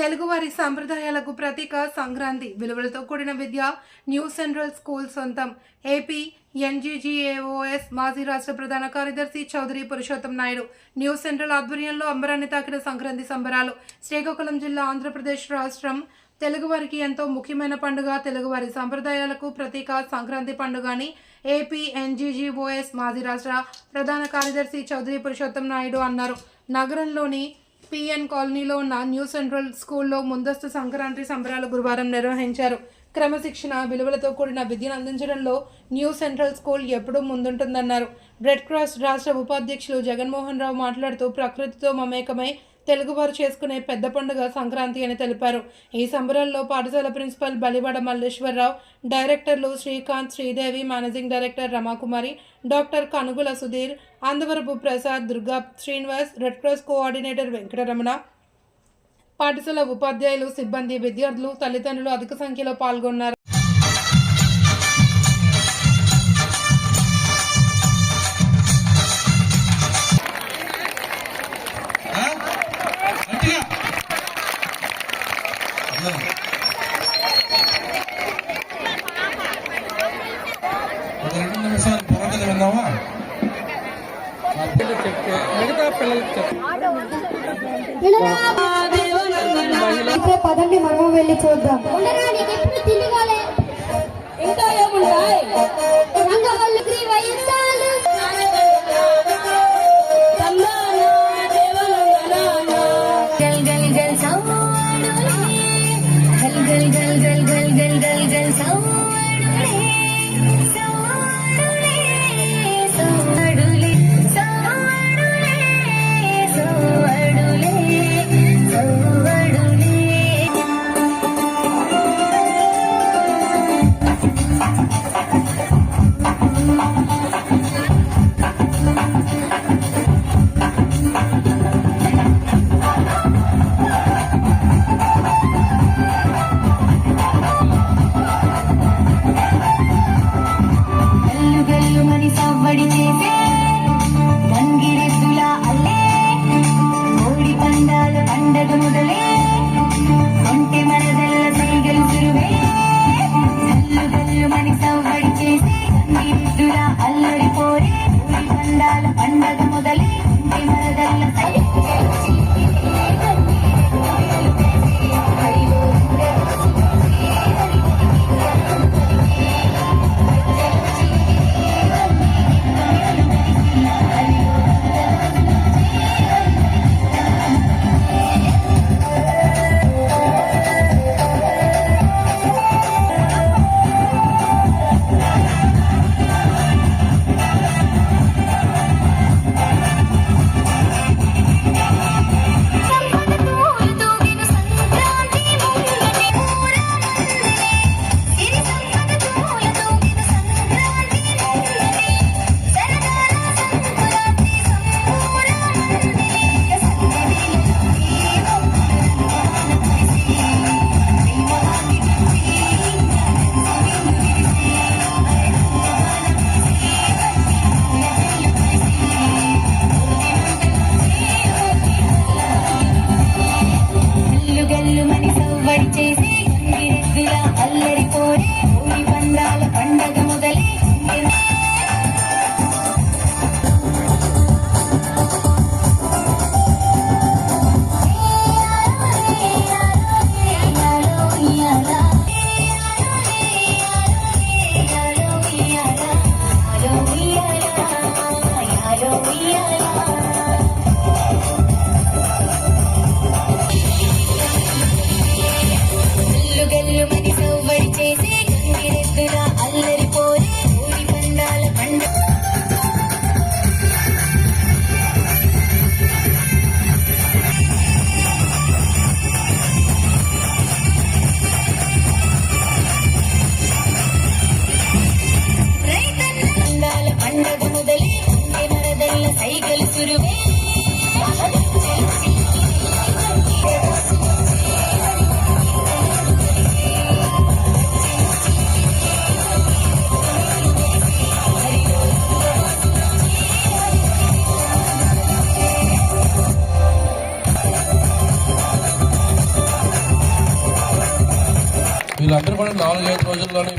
తెలుగువారి సంప్రదాయాలకు ప్రతీక సంక్రాంతి. విలువలతో కూడిన విద్య న్యూ సెంట్రల్ స్కూల్ సొంతం. ఏపీ ఎన్జీజీఏఓఎస్ మాజీ రాష్ట్ర ప్రధాన కార్యదర్శి చౌదరి పురుషోత్తం నాయుడు. న్యూ సెంట్రల్ ఆధ్వర్యంలో అంబరాన్ని తాకిన సంక్రాంతి సంబరాలు. శ్రీకాకుళం జిల్లా ఆంధ్రప్రదేశ్ రాష్ట్రం. తెలుగువారికి ఎంతో ముఖ్యమైన పండుగ. తెలుగువారి సంప్రదాయాలకు ప్రతీక సంక్రాంతి పండుగ అని ఏపీ ఎన్జీజీఓఎస్ మాజీ రాష్ట్ర ప్రధాన కార్యదర్శి చౌదరి పురుషోత్తం నాయుడు అన్నారు. నగరంలోని పిఎన్ కాలనీలో ఉన్న న్యూ సెంట్రల్ స్కూల్లో ముందస్తు సంక్రాంతి సంబరాలు గురువారం నిర్వహించారు. క్రమశిక్షణ విలువలతో కూడిన విద్యను అందించడంలో న్యూ సెంట్రల్ స్కూల్ ఎప్పుడూ ముందుంటుందన్నారు. రెడ్ క్రాస్ రాష్ట్ర ఉపాధ్యక్షులు జగన్మోహన్ రావు మాట్లాడుతూ ప్రకృతితో మమేకమై తెలుగువారు చేసుకునే పెద్ద పండుగ సంక్రాంతి అని తెలిపారు. ఈ సంబరాల్లో పాఠశాల ప్రిన్సిపల్ బలివాడ మల్లేశ్వరరావు డైరెక్టర్లు Srikanth Sridevi managing director Ramakumari doctor Kanugula Sudheer Andavarapu Prasad Durga Srinivas red cross coordinator Venkataramana పాఠశాల ఉపాధ్యాయులు సిబ్బంది విద్యార్థులు తల్లిదండ్రులు అధిక సంఖ్యలో పాల్గొన్నారు. ఒక రెండు నిమిషాలు పొరకలు విన్నావా చెప్తే మిగతా పిల్లలకి చెప్తే అయితే పదండి మనము వెళ్ళి చూద్దాం படிச்சேன் నాలుగైదు రోజుల్లోనే